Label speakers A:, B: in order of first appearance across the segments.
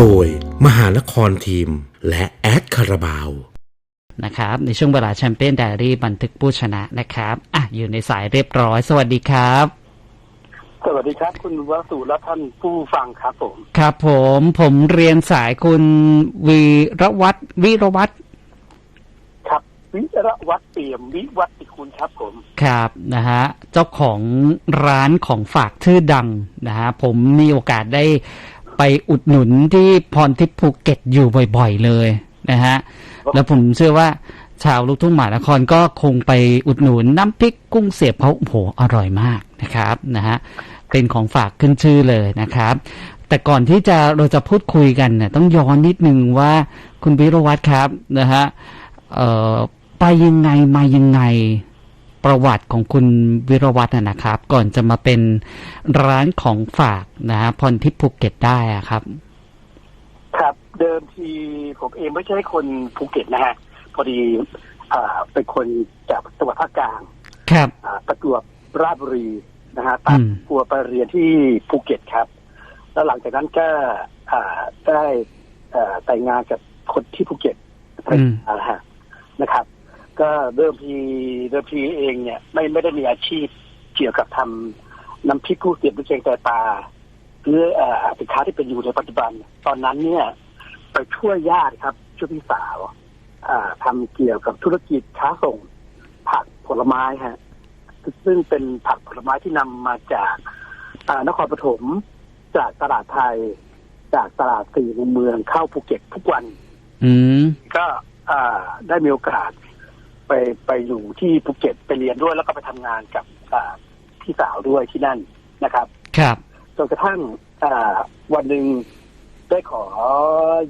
A: โดยมหานครทีม และแอดคาราบาว
B: นะครับในช่วงเวลาแชมเปี้ยนไดอารี่บันทึกผู้ชนะนะครับอะอยู่ในสายเรียบร้อย สวัสดีครับ
C: สวัสดีครับ คุณวสุและท่านผู้ฟังครับผม
B: ครับผมผมเรียนสายคุณวีรวัตรวิรวัตร
C: ครับ วิระวัตเปี่ยมวิวัตติคุณครับผม
B: ครับนะฮะเจ้าของร้านของฝากชื่อดังนะฮะผมมีโอกาสได้ ไปอุดหนุนที่พรทิพย์ภูเก็ตอยู่บ่อย ๆ เลยนะฮะ แล้วผมเชื่อว่าชาวลูกทุ่งหมานครก็คงไปอุดหนุนน้ำพริกกุ้งเสียบเขาโอ้โหอร่อยมากนะครับนะฮะเป็นของฝากขึ้นชื่อเลยนะครับ แต่ก่อนที่จะเราจะพูดคุยกันเนี่ยต้องย้อนนิดนึงว่าคุณวิรวัตรครับนะฮะไปยังไงมายังไง ประวัติของคุณวิรวัตรนะนะครับ ก่อนจะมาเป็นร้านของฝากนะฮะพรทิพย์ภูเก็ตได้อะครับ
C: ครับ เดิมทีผมเองไม่ใช่คนภูเก็ตนะฮะพอดีอ่าเป็นคนจากจังหวัดภาคกลาง
B: ครับ
C: อ่าประจวบราชบุรีนะฮะตัด
B: อืม
C: ตัวไปเรียนที่ภูเก็ตครับ แล้วหลังจากนั้นก็อ่าได้อ่าแต่งงานกับคนที่ภูเก็ต
B: อืม
C: อ่าฮะนะครับ ก็เริ่มทีเริ่มทีเองเนี่ยไม่ไม่ได้มีอาชีพเกี่ยวกับทำน้ำพริกกุ้งเสียบน้ำแกงไตปลาหรือเอ่อสินค้าที่เป็นอยู่ในปัจจุบัน ตอนนั้นเนี่ย ไปช่วยญาติครับช่วยพี่สาวอ่าทำเกี่ยวกับธุรกิจค้าส่ง ผักผลไม้ฮะซึ่งเป็นผักผลไม้ที่นำมาจากอ่านครปฐมจากตลาดไทย จากตลาดสี่มุมเมืองเข้าภูเก็ตทุกวัน
B: อืม
C: ก็อ่าได้มีโอกาส ไปไปอยู่ที่ภูเก็ตไปเรียนด้วยแล้วก็ไปทำงานกับอ่าพี่สาวด้วยที่นั่นนะครับ
B: ครับ
C: จนกระทั่งอ่าวันหนึ่งได้ขอ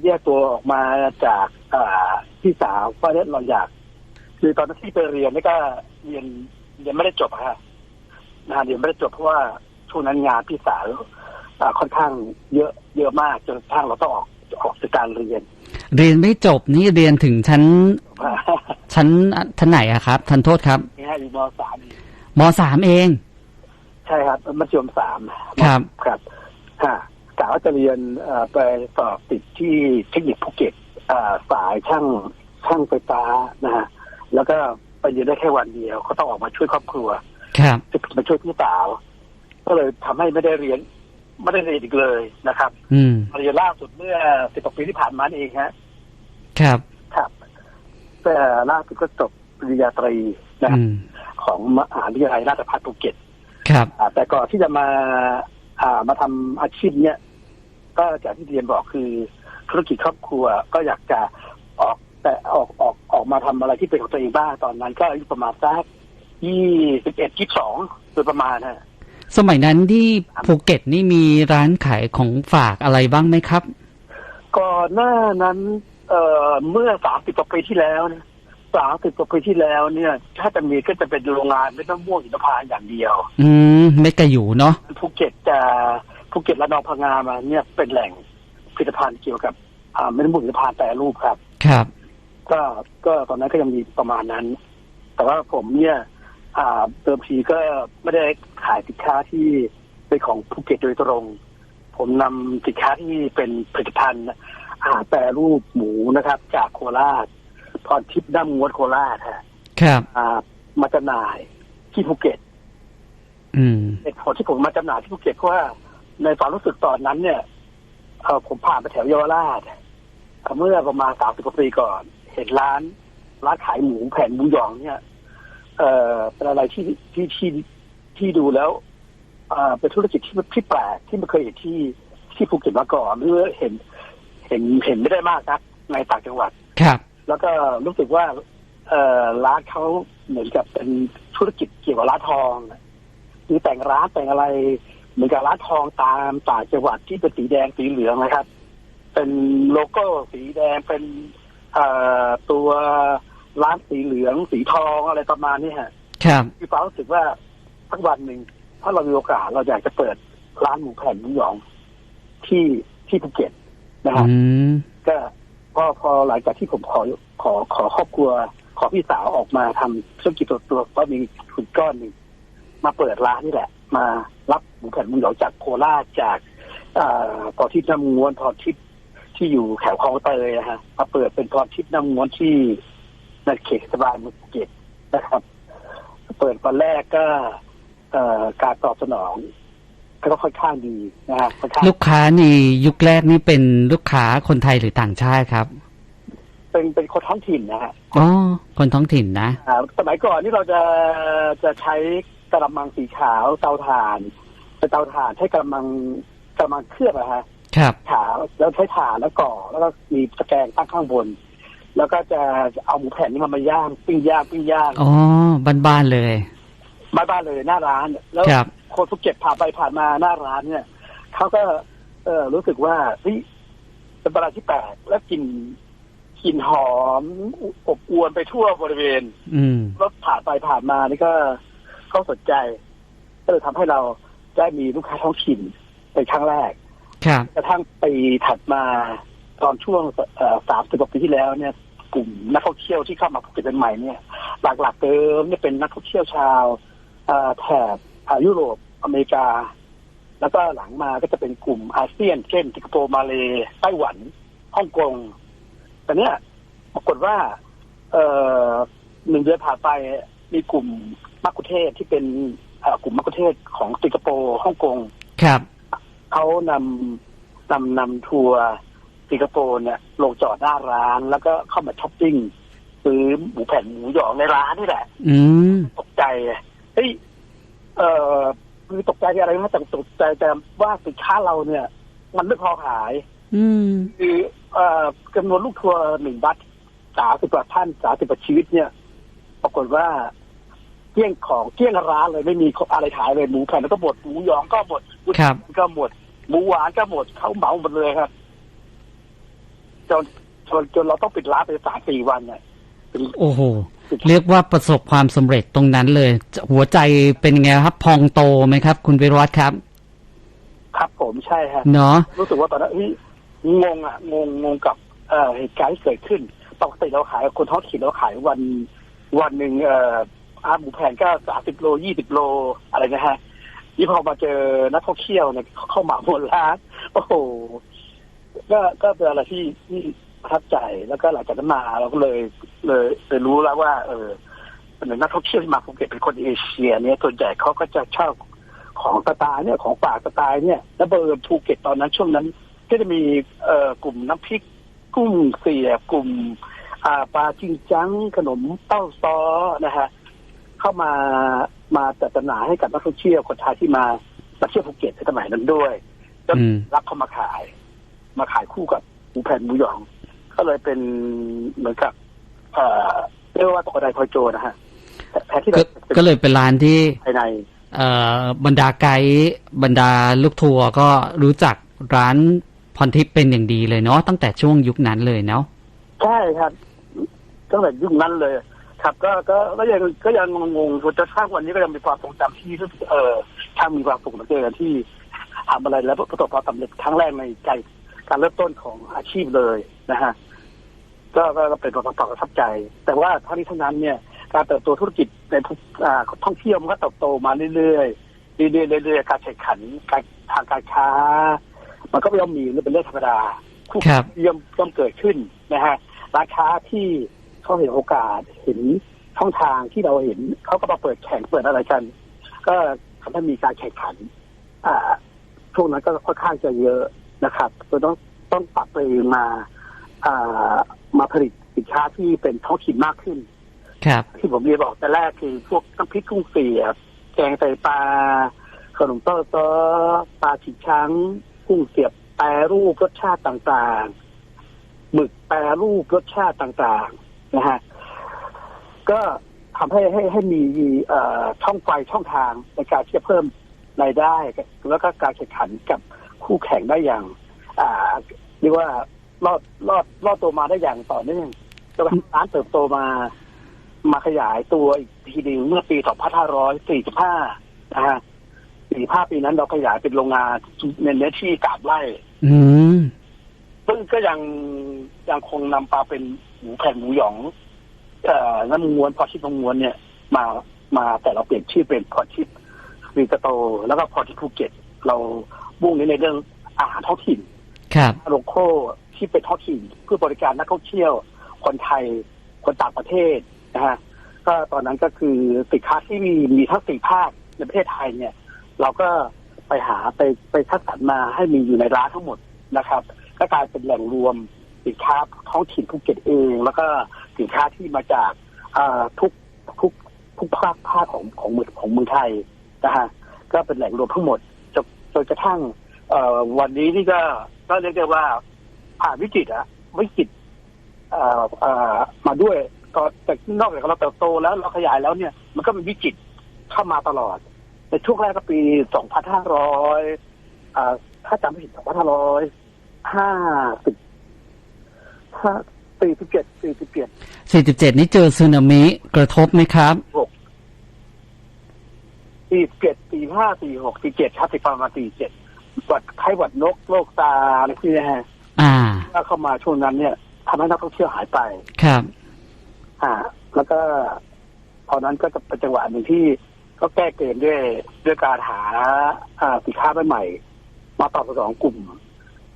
C: แยกตัวออกมาจากอ่าพี่สาวเพราะเนี่ยเราอยาก คือตอนนั้นที่ไปเรียนนี่ก็เรียนเรียนไม่ได้จบอะฮะนะเรียนไม่ได้จบเพราะว่าช่วงนั้นงานพี่สาวอ่าค่อนข้างเยอะเยอะมากจนกระทั่งเราต้องออกออกจากการเรียน
B: เรียนไม่จบนี่เรียนถึงชั้น ชั้นชั้นไหนอะครับทันโทษครับ
C: นี่ฮะอยู่มสาม
B: มสามเอง
C: ใช่ครับมัธยมสาม
B: ครับ
C: ครับค่ะกะว่าจะเรียนเอ่อไปสอบติดที่เทคนิคภูเก็ตอ่าสายช่างช่างไฟฟ้านะฮะแล้วก็ไปเรียนได้แค่วันเดียวเขาต้องออกมาช่วยครอบครัว
B: ครับ
C: จะมาช่วยพี่สาว ก็เลยทำให้ไม่ได้เรียน ไม่ได้เรียนอีกเลยนะครับ
B: อืม
C: มาเรียนล่าสุดเมื่อสิบกว่าปีที่ผ่านมานี่เองฮะ
B: ครับ
C: ครับแต่ ล่าสุดก็จบปริญญาตรีนะ
B: อืม
C: ของมหาวิทยาลัยราชภัฏภูเก็ต
B: ครับ
C: อ่าแต่ก่อนที่จะมาอ่ามาทำอาชีพเนี้ยก็จากที่เรียนบอกคือธุรกิจครอบครัวก็อยากจะออกแต่ออกออกออกมาทำอะไรที่เป็นของตัวเองบ้างตอนนั้น ก็อายุประมาณสักยี่สิบเอ็ดยี่สองโดยประมาณฮะ
B: สมัยนั้นที่ภูเก็ตนี่มีร้านขายของฝากอะไรบ้างไหมครับ
C: ก่อนหน้านั้น เอ่อเมื่อสามสิบกว่าปีที่แล้วนะสามสิบกว่าปีที่แล้วเนี่ย ถ้าจะมีก็จะเป็นโรงงานไม่ต้องม่วงหินพานต์อย่างเดียว
B: อืมไม่กระอยู่เนาะ
C: ภูเก็ตจะภูเก็ตและนองพังงามาเนี่ยเป็นแหล่งผลิตภัณฑ์เกี่ยวกับ อ่าไม่ได้ม่วงหินพานต์แต่รูปครับ
B: ครับ
C: ก็ก็ตอนนั้นก็ยังมีประมาณนั้น แต่ว่าผมเนี่ย อ่าเดิมทีก็ไม่ได้ขายสินค้าที่เป็นของภูเก็ตโดยตรง ผมนำสินค้าที่เป็นผลิตภัณฑ์อา หารแปรรูปหมูนะครับ จากโคราชพรทิพย์ด้ามงวดโคราชฮะ
B: ครับ
C: อ่ามาจำหน่ายที่ภูเก็ต
B: อืม
C: เหตุผลที่ผมมาจำหน่ายที่ภูเก็ตเพราะว่าในความรู้สึกตอนนั้นเนี่ยเอ่อผมผ่านไปแถวเยาวราชเอ่อเมื่อประมาณสามสิบกว่าปีก่อน เห็นร้าน ร้านขายหมูแผ่นหมูหยองเนี่ย เอ่อเป็นอะไรที่ที่ที่ที่ดูแล้วเอ่อเป็นธุรกิจที่ที่แปลกที่ไม่เคยเห็นที่ที่ภูเก็ตมาก่อนหรือเห็น เห็นเห็นไม่ได้มากนักในต่างจังหวัด
B: ครับ
C: แล้วก็รู้สึกว่า เอ่อร้านเขาเหมือนกับเป็นธุรกิจเกี่ยวกับร้านทองน่ะคือแต่งร้านแต่งอะไร เหมือนกับร้านทองตามต่างจังหวัดที่เป็นสีแดงสีเหลืองนะครับ เป็นโลโก้สีแดงเป็นเอ่อตัวร้านสีเหลือง สีทองอะไรประมาณนี้ฮะ
B: ครับ
C: มีความรู้สึกว่าสักวันหนึ่งถ้าเรามีโอกาสเราอยากจะเปิดร้านหมูแผ่นหมูหยองที่ที่ภูเก็ต นะฮะ
B: อืม
C: ก็พอพอหลังจากที่ผมขอขอขอครอบครัว ขอพี่สาวออกมาทำธุรกิจตัวตัวก็มีทุนก้อนหนึ่งมาเปิดร้านนี่แหละ มารับหมูแผ่นหมูหยองจากโคราชจากอ่าพอทิพย์น้ำงวนพอทิพย์ที่อยู่แถวคลองเตยนะฮะมาเปิดเป็นพรทิพย์น้ำม้วนที่ในเขตเทศบาลเมืองภูเก็ตนะครับ เปิดวันแรกก็เอ่อการตอบสนอง ก็ค่อนข้างดีนะฮะค่อนข้าง
B: ลูกค้าในยุคแรกนี่เป็นลูกค้าคนไทยหรือต่างชาติครับ
C: เป็นเป็นคนท้องถิ่นนะฮะ
B: อ๋อคนท้องถิ่นนะ
C: อ่าสมัยก่อนนี่เราจะจะใช้กระมังสีขาวเตาถ่านเป็นเตาถ่านใช้กระมังกระมังเคลือบอะฮะ
B: ครับ
C: ขาวแล้วใช้ถ่านแล้วก่อแล้วก็มีตะแกรงตั้งข้างบน แล้วก็จะเอาหมูแผ่นนี้มามาย่างปิ้งย่างปิ้งย่าง
B: อ๋อบ้านๆเลย
C: บ้านบ้านๆเลยหน้าร้าน แล้ว
B: ครับ
C: คนภูเก็ตผ่านไปผ่านมาหน้าร้านเนี่ยเขาก็ เออรู้สึกว่าเฮ้ยเป็นอะไรที่แปลกและกลิ่นกลิ่นหอมอบอวนไปทั่วบริเวณ
B: อืม
C: รถผ่านไปผ่านมานี่ก็ก็สนใจ ก็เลยทำให้เราได้มีลูกค้าท้องถิ่นเป็นครั้งแรก
B: ครับ
C: กระทั่งปีถัดมาตอนช่วงสามสิบกว่าปีที่แล้วเนี่ย กลุ่มนักท่องเที่ยวที่เข้ามาภูเก็ตเป็นใหม่เนี่ย หลักๆเดิมเนี่ยเป็นนักท่องเที่ยวชาวเอ่อแถบอ่า ยุโรปอเมริกา แล้วก็หลังมาก็จะเป็นกลุ่มอาเซียน เช่นสิงคโปร์มาเลไต้หวันฮ่องกงแต่เนี้ยปรากฏว่า เอ่อหนึ่งเดือนผ่านไปมีกลุ่มมักคุเทศก์ที่เป็นเอ่อกลุ่มมักคุเทศก์ของสิงคโปร์ฮ่องกง
B: ครับ
C: เขานำนำนำทัวร์สิงคโปร์เนี่ยลงจอดหน้าร้านแล้วก็เข้ามาช้อปปิ้งซื้อหมูแผ่นหมูหยองในร้านนี่แหละ
B: อืม
C: ตกใจเฮ้ย เอ่อคือตกใจที่อะไรนะแต่ตกใจแต่ว่าสินค้าเราเนี่ย มันไม่พอขาย
B: อืม
C: คือเอ่อจำนวนลูกทัวร์หนึ่งบัตสามสิบกว่าท่านสามสิบกว่าชีวิตเนี่ย ปรากฏว่าเกลี้ยงของเกลี้ยงร้านเลยไม่มีอะไรขายเลยหมูแผ่นก็หมดหมูหยองก็หมด
B: ครับ
C: ก็หมดหมูหวานก็หมดเขาเหมาหมดเลยครับจนจนจนเราต้องปิดร้านไปสามสี่วันเนี่ยถึง
B: โอ้โห เรียกว่าประสบความสำเร็จตรงนั้นเลย หัวใจเป็นไงครับพองโตไหมครับ คุณวิรวัฒน์ครับ
C: ครับผมใช่ฮะ
B: เนาะ
C: รู้สึกว่าตอนนั้นเฮ้ยงงอะงงงงกับเอ่อเหตุการณ์ที่เกิดขึ้นปกติเราขายคนท้องถิ่นเราขายวันวันหนึ่งเอ่ออาหมูแผ่นก็สามสิบโลยี่สิบโลอะไรนะฮะนี่พอมาเจอนักท่องเที่ยวเนี่ยเข้ามาหมดร้านโอ้โหก็ก็เป็นอะไรที่ที่ ประทับใจแล้วก็หลังจากนั้นมาเราก็เลยเลยเลยรู้แล้วว่า เออนักท่องเที่ยวที่มาภูเก็ตเป็นคนเอเชีย เนี่ยส่วนใหญ่เขาก็จะชอบของสไตล์เนี่ยของป่าสไตล์เนี่ย แล้วเบอร์ภูเก็ตตอนนั้นช่วงนั้น ก็จะมีเอ่อกลุ่มน้ำพริกกุ้งเสียบกลุ่มอ่าปลาจิงจังขนมเต้าซอนะฮะเข้ามามาจัดจำหน่ายให้กับนักท่องเที่ยวคนไทยที่มามาเที่ยวภูเก็ตในสมัยนั้นด้วยก็
B: อืม
C: รับเข้ามาขาย มาขายคู่กับหมูแผ่นหมูหยอง ก็เลยเป็นเหมือนกับเอ่อเรียกว่าตกใจพลอยโจรนะฮะแต่แทนที่
B: ก็
C: เราจะ
B: ก็เลยเป็นร้านที่
C: ภายใน
B: เอ่อบรรดาไกด์บรรดาลูกทัวร์ก็รู้จักร้านพรทิพย์เป็นอย่างดีเลยเนาะตั้งแต่ช่วงยุคนั้นเลยเนาะ
C: ใช่ครับตั้งแต่ยุคนั้นเลย ครับ ก็ก็ก็ยังก็ยังงงๆจนกระทั่งวันนี้ก็ยังมีความทรงจำที่เออช่างมีความสุขเหลือเกินที่ทำอะไรแล้วประสบความสำเร็จครั้งแรกในใจการเริ่มต้นของอาชีพเลยนะฮะ ก็ก็เป็นความประทับใจ แต่ว่าทั้งนี้ทั้งนั้นเนี่ยการเติบโตธุรกิจในอ่าท่องเที่ยวมันก็เติบโตมาเรื่อยๆเรื่อยๆเรื่อยๆการแข่งขันการทางการค้า มันก็ย่อมมีเป็นเรื่องธรรมดาคู่ย่อมย่อมเกิดขึ้นนะฮะร้านค้าที่เขาเห็นโอกาสเห็นช่องทางที่เราเห็นเขาก็มาเปิดแข่งเปิดอะไรกัน ก็ทำให้มีการแข่งขัน อ่าช่วงนั้นก็ค่อนข้างจะเยอะนะครับก็ต้องต้องปรับตัวเองมา อ่า มาผลิตสินค้าที่เป็นท้องถิ่นมากขึ้น
B: ครับ
C: ที่ผมเรียนบอกแต่แรกคือพวกน้ำพริกกุ้งเสียบแกงไตปลาขนมเต้าซ้อปลาฉีกช้างกุ้งเสียบแปรรูปรสชาติต่างๆหมึกแปรรูปรสชาติต่างๆนะฮะก็ทำให้ให้ให้มีเอ่อช่องไฟช่องทางในการที่จะเพิ่มรายได้ แล้วก็การแข่งขันกับคู่แข่งได้อย่างอ่าเรียกว่า รอดรอดรอดตัวมาได้อย่างต่อเนื่องจนกระทั่งร้านเติบโตมา มาขยายตัวอีกทีหนึงเมื่อปี 2545 นะฮะ45 ปีนั้นเราขยายเป็นโรงงานในเนื้อที่กาบไร่
B: อืม
C: ซึ่งก็ยังยังคงนำปลาเป็นหมูแผ่นหมูหยอง เอ่อน้ำม้วนพอชิปน้ำม้วนเนี่ย มามาแต่เราเปลี่ยนชื่อเป็นพอชิปรีสโต แล้วก็พอชิปภูเก็ต เราบุ่งในในเรื่องอาหารท้องถิ่น
B: ครับ
C: โลโก้ ที่เป็นท้องถิ่นเพื่อบริการนักท่องเที่ยว คนไทย คนต่างประเทศนะฮะก็ตอนนั้นก็คือสินค้าที่มีมีทั้งสี่ภาคในประเทศไทยเนี่ย เราก็ไปหาไปไปคัดสรรมาให้มีอยู่ในร้านทั้งหมดนะครับก็กลายเป็นแหล่งรวมสินค้าท้องถิ่นภูเก็ตเอง แล้วก็สินค้าที่มาจากทุกทุกทุกภาคภาคของของเมืองของเมืองไทยนะฮะก็เป็นแหล่งรวมทั้งหมดจนจนกระทั่งวันนี้นี่ก็ก็เรียกได้ว่า ผ่านวิกฤตอะวิกฤตเอ่อเอ่อมาด้วยก็แต่นอกจากเราเติบโตแล้วเราขยายแล้วเนี่ย มันก็มีวิกฤตเข้ามาตลอด ในช่วงแรกก็ปี 2500อ่าถ้าจำไม่ผิด2550ถ้าปี17 47
B: 47 นี่เจอสึนามิกระทบไหมครับ
C: ปี7ปี5ปี6ปี7ครับปีประมาณปี7วัดไข้หวัดนกโรคตาอะไรพวกนี้ฮะ
B: อ่า
C: ถ้าเข้ามาช่วงนั้นเนี่ยทำให้นักท่องเที่ยวหายไป
B: ครับ
C: อ่า แล้วก็ตอนนั้นก็จะเป็นจังหวะหนึ่งที่ก็แก้เกมด้วยด้วยการหาอ่าสินค้าใหม่ๆมาตอบสนองกลุ่ม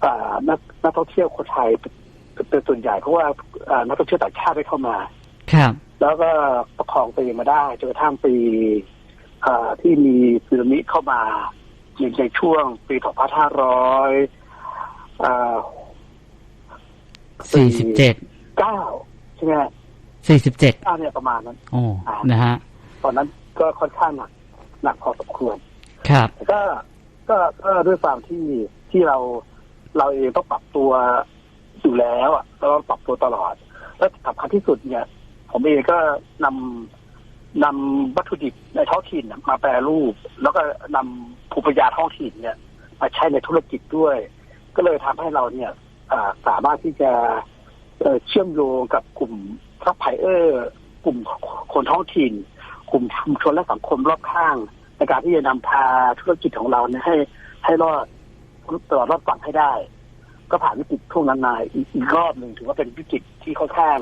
C: อ่านักนักท่องเที่ยวคนไทยเป็นเป็นส่วนใหญ่เพราะว่าอ่านักท่องเที่ยวต่างชาติได้เข้ามา
B: ครับ
C: แล้วก็ประคองตัวเองมาได้จนกระทั่งปีอ่าที่มีสึนามิเข้ามาในในช่วงปี 2500 อ่า
B: 47
C: เก้าใช่ไหมฮะ
B: 47
C: เก้าเนี่ยประมาณนั้น
B: โอ้นะฮะ
C: ตอนนั้นก็ค่อนข้างหนักหนักพอสมควร
B: ครับ
C: แต่ก็ก็ก็ด้วยความที่ที่เราเราเองต้องปรับตัวอยู่แล้วอะแล้วเราปรับตัวตลอด แล้วสำคัญที่สุดเนี่ย ผมเองก็นำนำวัตถุดิบในท้องถิ่นน่ะมาแปรรูป แล้วก็นำภูมิปัญญาท้องถิ่นเนี่ย มาใช้ในธุรกิจด้วย ก็เลยทำให้เราเนี่ยอ่า สามารถที่จะเอ่อเชื่อมโยงกับกลุ่มซัพพลายเออร์ กลุ่มคนท้องถิ่น กลุ่มชุมชนและสังคมรอบข้าง ในการที่จะนำพาธุรกิจของเราเนี่ยให้ให้รอดตลอดรอดฝั่งให้ได้ ก็ผ่านวิกฤตช่วงนั้นมาอีกอีกรอบหนึ่งถือว่าเป็นวิกฤตที่ค่อนข้าง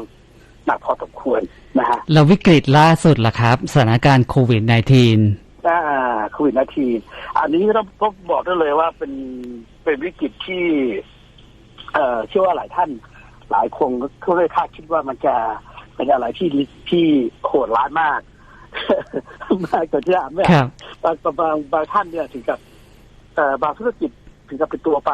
C: หนักพอสมควรนะฮะ
B: แล้ววิกฤตล่าสุดล่ะครับ สถานการณ์โควิด -19
C: อ่าโควิดนาทีอันนี้ต้องต้องบอกได้เลยว่าเป็นเป็นวิกฤตที่ เอ่อเชื่อว่าหลายท่านหลายคนก็ไม่คาดคิดว่ามันจะเป็นอะไรที่ที่โหดร้ายมาก มากกว่าที่อ่านไม่
B: ค
C: อ่า
B: รับ
C: นบางบางบางท่านเนี่ยถึงกับเอ่อบางธุรกิจถึงกับเป็นตัวไป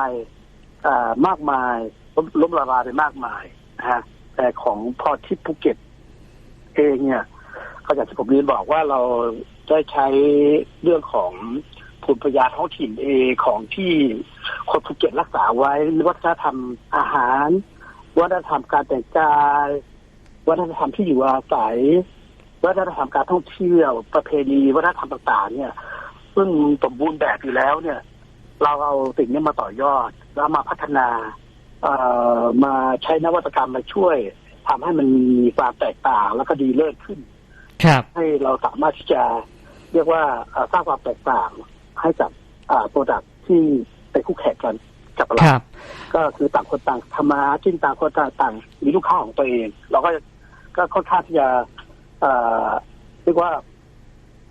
C: เอ่อมากมายล้มล้มละลายไปมากมายนะฮะแต่ของพอที่ภูเก็ตเองเนี่ยก็อย่างที่ผมเรียนบอกว่าเราได้ใช้เรื่องของ ภูมิปัญญาท้องถิ่นเองของที่คนภูเก็ตรักษาไว้วัฒนธรรมอาหาร วัฒนธรรมการแต่งกาย วัฒนธรรมที่อยู่อาศัย วัฒนธรรมการท่องเที่ยว ประเพณีวัฒนธรรมต่างๆ เนี่ยซึ่งสมบูรณ์แบบอยู่แล้วเนี่ย เราเอาสิ่งนี้มาต่อยอดแล้วมาพัฒนาเอ่อมาใช้นวัตกรรมมาช่วยทำให้มันมีความแตกต่างแล้วก็ดีเลิศขึ้น
B: ครับ
C: ให้เราสามารถที่จะเรียกว่าเอ่อสร้างความแตกต่าง ให้กับโปรดักที่เป็นคู่แข่งกันกับ
B: ค
C: เรา
B: รับ
C: ก็คือต่างคนต่างทำมาหากินต่างคนต่างต่างมีลูกค้าของตัวเอง เราก็ก็ค่อนข้างที่จะเอ่อเรียกว่า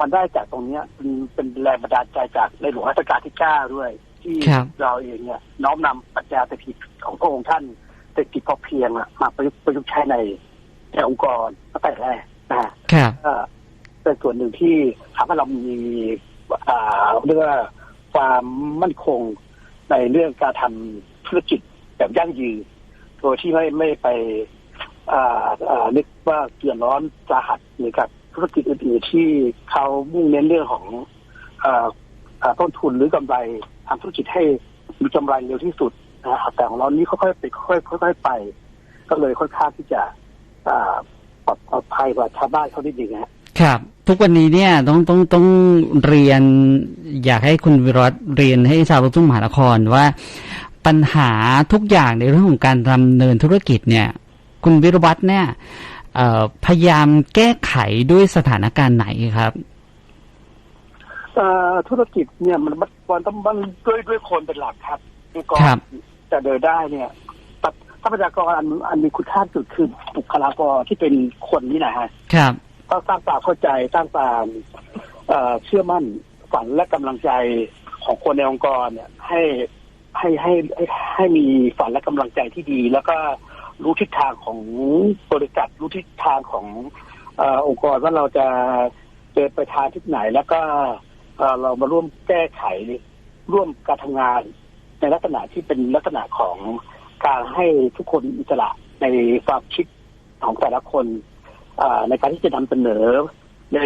C: มันได้จากตรงเนี้ยเป็นเป็นแรงบันดาลใจจากในหลวงรัชกาลที่เก้าด้วย ที่
B: ครับ
C: เราเองเนี่ย น้อมนำปรัชญาเศรษฐกิจของพระองค์ท่านเศรษฐกิจพอเพียงอะมาประยุกต์ประยุกต์ใช้ในในองค์กรตั้งแต่แรกนะฮะ
B: ครับ
C: ก็เป็นส่วนหนึ่งที่ทำให้เรามีอ่า เรียกว่าความมั่นคงในเรื่องการทำธุรกิจแบบยั่งยืนโดยที่ไม่ไม่ไปอ่าอ่านึกว่าเกี่ยนร้อนสาหัสเหมือนกับธุรกิจอื่นๆที่เขามุ่งเน้นเรื่องของอ่าอ่าต้นทุนหรือกำไรทำธุรกิจให้มีกำไรเร็วที่สุดนะครับแต่ของเรานี้ค่อยๆไปค่อยๆค่อยๆไป ก็เลยค่อนข้างที่จะอ่าปลอดภัยกว่าชาวบ้านเขานิดนึงนะฮะ
B: ครับ ทุกวันนี้เนี่ยต้องต้องต้องเรียน อยากให้คุณวิรัตเรียนให้ชาวลูกทุ่งมหานครว่าปัญหาทุกอย่างในเรื่องของการดำเนินธุรกิจเนี่ย คุณวิรวัตเนี่ยเอ่อพยายามแก้ไขด้วยสถานการณ์ไหนครับ
C: เอ่อธุรกิจเนี่ยมันมันมันต้องมันด้วยด้วยคนเป็นหลักครับคือก่อน
B: ครับ
C: จะเดินได้เนี่ยทรัพทรัพยากรอันอันมีคุณค่าสุดคือบุคลากรที่เป็นคนนี่นะฮะ
B: ครับ
C: ต้องสร้างความเข้าใจสร้างความเชื่อมั่นฝันและกำลังใจของคนในองค์กรเนี่ยให้ให้ให้ให้ให้ให้มีฝันและกำลังใจที่ดี แล้วก็รู้ทิศทางของบริษัทรู้ทิศทางของอองค์กรว่าเราจะเดินไปทางทิศไหน แล้วก็เรามาร่วมแก้ไขร่วมการทำงาน ในลักษณะที่เป็นลักษณะของการให้ทุกคนอิสระในความคิดของแต่ละคน ในการที่จะนำเสนอใน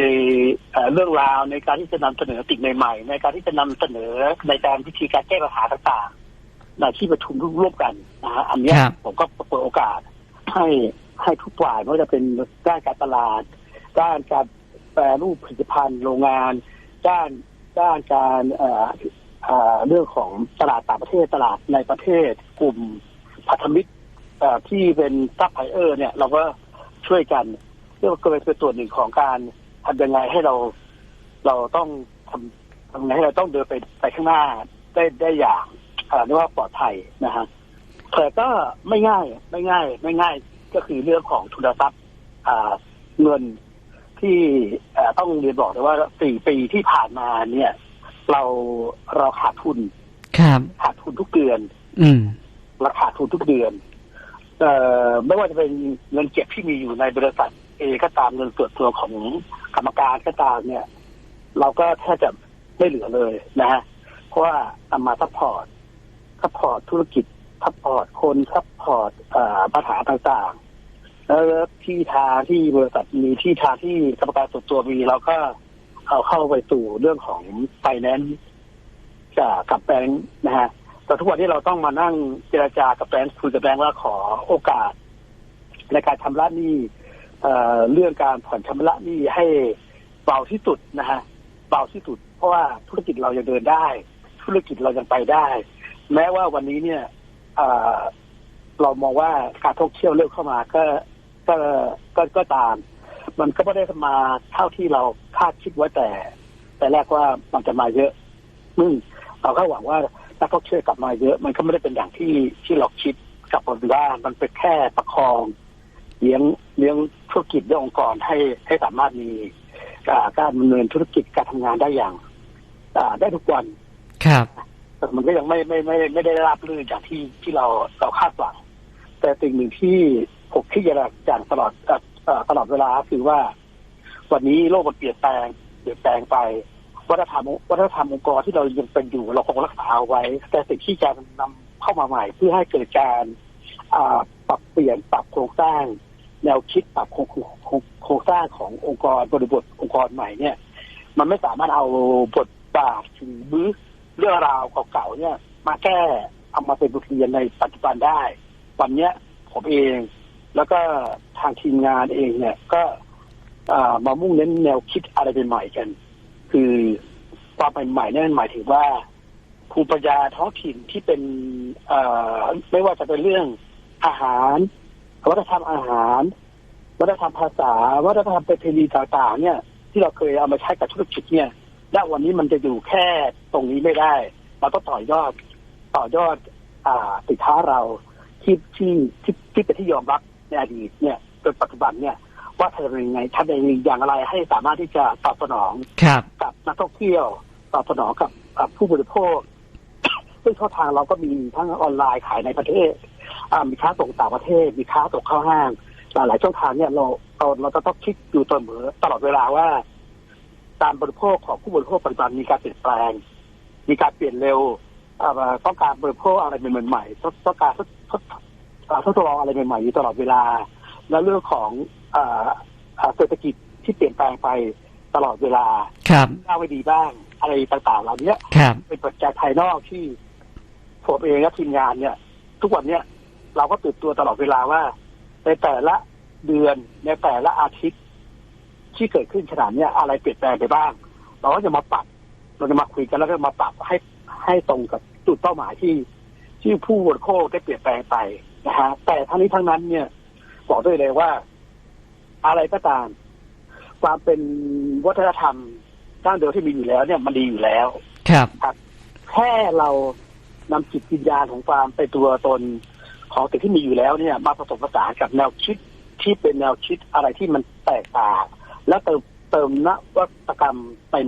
C: เรื่องราวในการที่จะนำเสนอสิ่งใหม่ๆในการที่จะนำเสนอในการวิธีการแก้ปัญหาต่างๆในที่ประชุมร่วมกันนะฮะอันนี้ผมก็เปิดโอกาสให้ให้ทุกฝ่ายไม่ว่าจะเป็นด้านการตลาด ด้านการแปรรูปผลิตภัณฑ์โรงงาน ด้านด้านการเรื่องของตลาดต่างประเทศตลาดในประเทศกลุ่มพันธมิตรที่เป็นซัพพลายเออร์เนี่ยเราก็ช่วยกัน เรื่องก็เป็นส่วนหนึ่งของการทำยังไงให้เราเราต้องทำทำยังไงให้เราต้องเดินไปไปข้างหน้าได้ได้อย่างเอ่อเรียกว่าปลอดภัยนะฮะแต่ก็ไม่ง่ายไม่ง่าย ไม่ง่ายก็คือเรื่องของทุนทรัพย์อ่าเงินที่เอ่อต้องเรียนบอกเลยว่าสี่ปีที่ผ่านมาเนี่ย เราเราขาดทุน
B: ครับ
C: ขาดทุนทุกเดือน
B: อืม
C: ราคาทุนทุกเดือน เอ่อไม่ว่าจะเป็นเงินเก็บที่มีอยู่ในบริษัท เอก็ตามเงินส่วนตัวของกรรมการก็ตามเนี่ย เราก็แทบจะไม่เหลือเลยนะฮะเพราะว่าทำมาซัพพอร์ตซัพพอร์ตธุรกิจซัพพอร์ตคนซัพพอร์ตปัญหาต่างๆ แล้วที่ทางที่บริษัทมีที่ทางที่กรรมการส่วนตัวมีเราก็เอาเข้าไปสู่เรื่องของไฟแนนซ์กับแบงค์นะฮะแต่ทุกวันนี้เราต้องมานั่งเจราจากับแบงค์คุยกับแบงค์ว่าขอโอกาส ในการชำระหนี้ เรื่องการผ่อนชำระหนี้ให้เบาที่สุดนะฮะเบาที่สุด เพราะว่าธุรกิจเรายังเดินได้ ธุรกิจเรายังไปได้ แม้ว่าวันนี้เนี่ยเรามองว่าการท่องเที่ยวเริ่มเข้ามาก็ก็ก็ก็ตาม มันก็ไม่ได้มาเท่าที่เราคาดคิดไว้แต่ แต่แรกว่ามันจะมาเยอะอืมเราก็หวังว่านักท่องเที่ยวกลับมาเยอะ มันก็ไม่ได้เป็นอย่างที่ที่เราคิดกับผมว่ามันเป็นแค่ประคอง เลี้ยงเลี้ยงธุรกิจเรื่ององค์กรให้ให้สามารถมีอ่าการดำเนินธุรกิจการทำงานได้อย่างอ่าได้ทุกวัน
B: ครับ
C: แต่มันก็ยังไม่ไม่ไม่ไม่ได้ราบรื่นอย่างที่ที่เราเราคาดหวัง แต่สิ่งหนึ่งที่ผมคิดอย่างตลอดเอ่อเอ่อตลอดเวลาคือว่า วันนี้โลกมันเปลี่ยนแปลง เปลี่ยนแปลงไปวัฒนธรรมวัฒนธรรมองค์กรที่เรายังเป็นอยู่เราคงรักษาเอาไว้ แต่สิ่งที่จะนำเข้ามาใหม่ เพื่อให้เกิดการอ่าปรับเปลี่ยนปรับโครงสร้าง แนวคิดปรับโครงสร้างขององค์กรบริบทองค์กรใหม่เนี่ย มันไม่สามารถเอาบทบาทหรือเรื่องราวเก่าๆเนี่ย มาแก้เอามาเป็นบทเรียนในปัจจุบันได้ วันเนี้ยผมเอง แล้วก็ทางทีมงานเองเนี่ยก็มามุ่งเน้นแนวคิดอะไรใหม่ๆกัน คือความใหม่ๆนั่นหมายถึงว่าภูมิปัญญาท้องถิ่นที่เป็นไม่ว่าจะเป็นเรื่องอาหาร วัฒนธรรมอาหาร วัฒนธรรมภาษา วัฒนธรรมประเพณีต่างๆ เนี่ย ที่เราเคยเอามาใช้กับธุรกิจเนี่ยณวันนี้มันจะอยู่แค่ตรงนี้ไม่ได้เราต้องต่อยอดต่อยอดอ่าสินค้าเราที่ที่ที่ที่เป็นที่ยอมรับในอดีตเนี่ยจนปัจจุบันเนี่ย ว่าทำยังไงทำอย่างไรให้สามารถที่จะตอบสนอง
B: ครับ
C: กับนักท่องเที่ยวตอบสนองกับกับผู้บริโภค ซึ่งช่องทางเราก็มีทั้งออนไลน์ขายในประเทศอ่ามีค้าส่งต่างประเทศ มีค้าส่งเข้าห้าง หลาย ๆ ช่องทางเนี่ยเราเราเราจะต้องคิดอยู่เสมอตลอดเวลาว่า การบริโภคของผู้บริโภคปัจจุบันมีการเปลี่ยนแปลง มีการเปลี่ยนเร็วอ่าต้องการบริโภคอะไรใหม่ๆต้องต้องการทดทดอ่าทดลองอะไรใหม่ๆอยู่ตลอดเวลา แล้วเรื่องของอ่าอ่าเศรษฐกิจที่เปลี่ยนแปลงไปตลอดเวลา
B: ครับ
C: ก้าวไม่ดีบ้าง อะไรต่างๆเหล่านี้
B: ครับ
C: เป็นปัจจัยภายนอกที่ ผมเองและทีมงานเนี่ย ทุกวันเนี่ยเราก็ตื่นตัวตลอดเวลาว่า ในแต่ละเดือนในแต่ละอาทิตย์ ที่เกิดขึ้นขนาดเนี้ยอะไรเปลี่ยนแปลงไปบ้าง เราก็จะมาปรับ เราจะมาคุยกันแล้วก็มาปรับให้ให้ตรงกับจุดเป้าหมายที่ ที่ผู้บริโภคได้เปลี่ยนแปลงไปนะฮะแต่ทั้งนี้ทั้งนั้นเนี่ยบอกด้วยเลยว่า อะไรก็ตาม ความเป็นวัฒนธรรมด้านเดิมที่มีอยู่แล้วเนี่ยมันดีอยู่แล้ว
B: ครับ
C: แค่เรา นำจิตวิญญาณของความเป็นตัวตนของสิ่งที่มีอยู่แล้วเนี่ย มาผสมผสานกับแนวคิดที่เป็นแนวคิดอะไรที่มันแตกต่างแล้วเติมเติมนวัตกรรม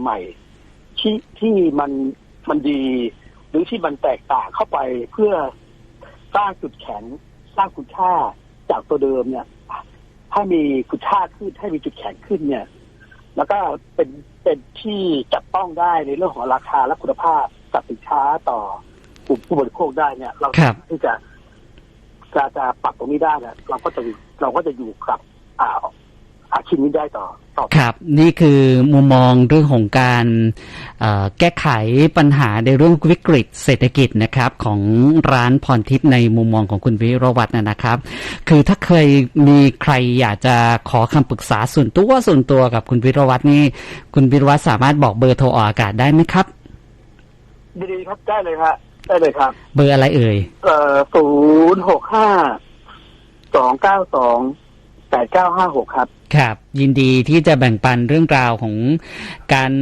C: ใหม่ๆที่ที่มันมันดี หรือที่มันแตกต่างเข้าไปเพื่อสร้างจุดแข็งสร้างคุณค่าจากตัวเดิมเนี่ยให้มีคุณค่าขึ้นให้มีจุดแข็งขึ้นเนี่ย แล้วก็เป็นเป็นที่จับต้องได้ในเรื่องของราคาและคุณภาพกับสินค้าต่อ กลุ่มผู้บริโภคได้เนี่ย เรา
B: ครับ
C: ที่จะจะจะปรับตรงนี้ได้เนี่ยเราก็จะเราก็จะอยู่กับ อ่าอาชีพนี้ได้ต่อต่อ
B: ครับนี่คือมุมมองเรื่องของการเอ่อแก้ไขปัญหาในเรื่องวิกฤตเศรษฐกิจนะครับของร้านพรทิพย์ในมุมมองของคุณวิโรวัตนะนะครับ คือถ้าเคยมีใครอยากจะขอคำปรึกษาส่วนตัวส่วนตัวกับคุณวิโรวัตนี่คุณวิโรวัตสามารถบอกเบอร์โทรออกอากาศได้ไหมครับ
C: ดีๆครับได้เลยครับ ได้เลยครับ
B: เบอร์อะไรเอ่ย
C: เอ่อศูนย์หกห้าสองเก้าสองแปดเก้าห้าหกครับ
B: ครับ ยินดีที่จะแบ่งปันเรื่องราวของการ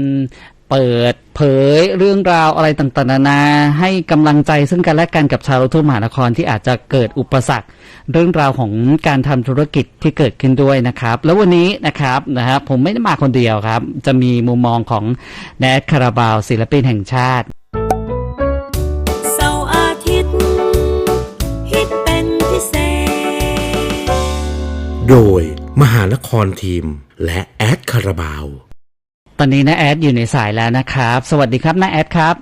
B: เปิดเผยเรื่องราวอะไรต่างๆนานา ให้กำลังใจซึ่งกันและกันกับชาวทุ่งมหานครที่อาจจะเกิดอุปสรรค เรื่องราวของการทำธุรกิจที่เกิดขึ้นด้วยนะครับ แล้ววันนี้นะครับนะฮะผมไม่ได้มาคนเดียวครับ จะมีมุมมองของแนทคาราบาวศิลปินแห่งชาติ
A: โดยมหานครทีม และแอดคาราบาว
B: ตอนนี้น้าแอดอยู่ในสายแล้วนะครับ สวัสดีครับน้าแอดครับ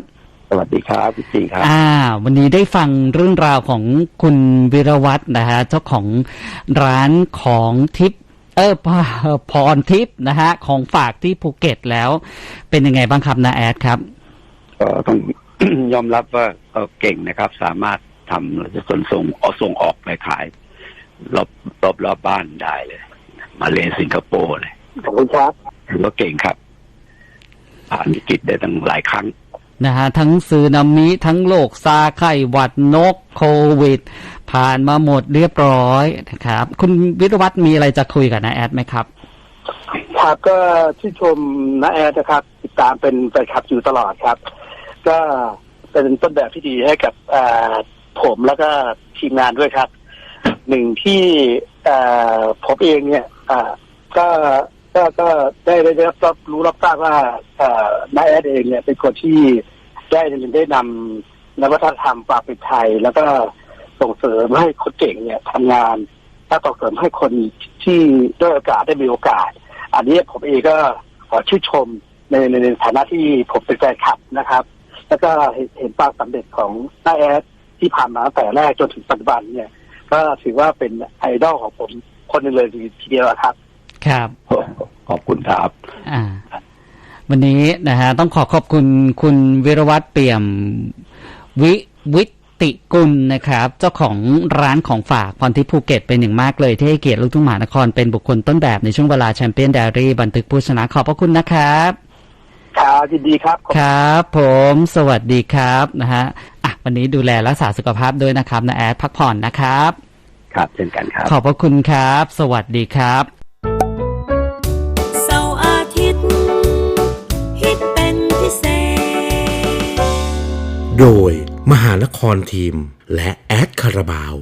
D: สวัสดีครับพี่จีครับ
B: อ่า วันนี้ได้ฟังเรื่องราวของคุณวิรวัตรนะฮะเจ้าของร้านของทิพย์เออพพรทิพย์นะฮะ ของฝากที่ภูเก็ตแล้ว เป็นยังไงบ้างครับนาแอดครับ
D: ก็ต้องยอมรับว่าก็เก่งนะครับ สามารถทำจะส่งส่งเอาส่งออกไปขาย รอบรอบรอบบ้านได้เลย มาเลสิงคโปร์เลย
C: ขอบคุณครับ
D: ถือว่าเก่งครับ ผ่านวิกฤตได้ตั้งหลายครั้ง
B: นะฮะทั้งซึนามิทั้งโรคซาไข้หวัดนกโควิด ผ่านมาหมดเรียบร้อยนะครับ คุณวิรวัตรมีอะไรจะคุยกับนาแอดไหมครับ
C: ครับก็ชื่นชมน้าแอดนะครับ ติดตามเป็นแฟนคลับอยู่ตลอดครับ ก็เป็นต้นแบบที่ดีให้กับอ่าผมแล้วก็ทีมงานด้วยครับ หนึ่งที่ผมเองเนี่ยก็ก็ก็ได้ได้รับรู้รับทราบว่าอ่าน้าแอดเองเนี่ยเป็นคนที่ได้ได้นำนวัฒนธรรมปาเป็นไทย แล้วก็ส่งเสริมให้คนเก่งเนี่ยทำงานถ้าส่งเสริมให้คนที่ได้โอกาสได้มีโอกาส อันนี้ผมเองก็ขอชื่นชมในในฐานะที่ผมเป็นแฟนคลับนะครับ แล้วก็เห็นเห็นความสำเร็จของน้าแอดที่ผ่านมาตั้งแต่แรกจนถึงปัจจุบันเนี่ย ก็ถือว่าเป็นไอดอลของผมคนหนึงเลยทีเดียวอะครับ
B: ครับ
D: ขอบคุณครับ
B: อ่า วันนี้นะฮะต้องขอขอบคุณคุณวิรวัตรเปี่ยมวิวิติกุลนะครับ เจ้าของร้านของฝากพรทิพย์ภูเก็ตเป็นอย่างมากเลย ที่ให้เกียรติลูกทุ่งมหานครเป็นบุคคลต้นแบบในช่วงเวลาแชมเปี้ยนดารี่บันทึกผู้ชนะขอบพระคุณนะครับ
C: ครับยินดีครับ
B: ครับ ผม สวัสดีครับนะฮะอะ วันนี้ดูแลรักษาสุขภาพด้วยนะครับนะแอดพักผ่อนนะครับ
D: ครับเช่นกันครับ
B: ขอบพระคุณครับ สวัสดีครับ
E: เสาร์อาทิตย์ฮิตเป็นพิเศษ
A: โดยมหานครทีม และแอดคาราบาว